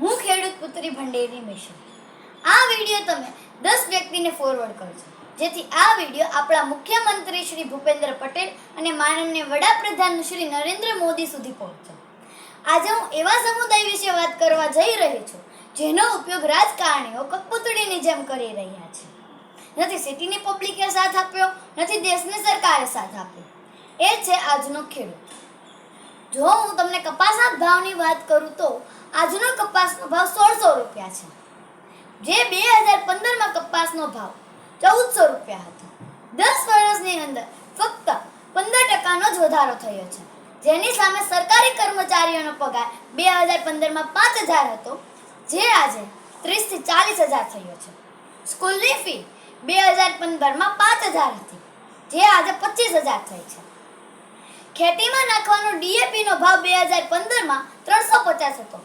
હું ખેડૂત પુત્રી ભંડેરી મિશન. આ વીડિયો તમે દસ વ્યક્તિને ફોરવર્ડ કરજો. જેથી આ વીડિયો આપણા મુખ્યમંત્રી શ્રી ભૂપેન્દ્ર પટેલ અને માનનીય વડાપ્રધાન શ્રી નરેન્દ્ર મોદી સુધી પહોંચે. આજે હું એવા સમુદાય વિશે વાત કરવા જઈ રહી છું, જેનો ઉપયોગ રાજકારણીઓ કપૂતળીની જેમ કરી રહ્યા છે. નથી સિટીની પબ્લિકે સાથ આપ્યો, નથી દેશની સરકારે સાથ આપ્યો. એ છે આજનો ખેડૂત. જો હું તમને કપાસના ભાવની વાત કરું તો, આજનો કપાસનો ભાવ સોળસો રૂપિયા છે. જે બે હજાર પંદરમાં કપાસનો ભાવ ચૌદસો રૂપિયા હતો. દસ વર્ષની અંદર ફક્ત પંદર ટકાનો જ વધારો થયો છે. જેની સામે સરકારી કર્મચારીઓનો પગાર બે હજાર પંદરમાં પાંચ હજાર હતો, જે આજે ત્રીસથી ચાલીસ હજાર થયો છે. સ્કૂલની ફી બે હજાર પંદરમાં પાંચ હજાર હતી, જે આજે પચીસ હજાર થઈ છે. ખેતીમાં નાખવાનો ડીએપીનો ભાવ બે હજાર પંદરમાં ત્રણસો પચાસ હતો.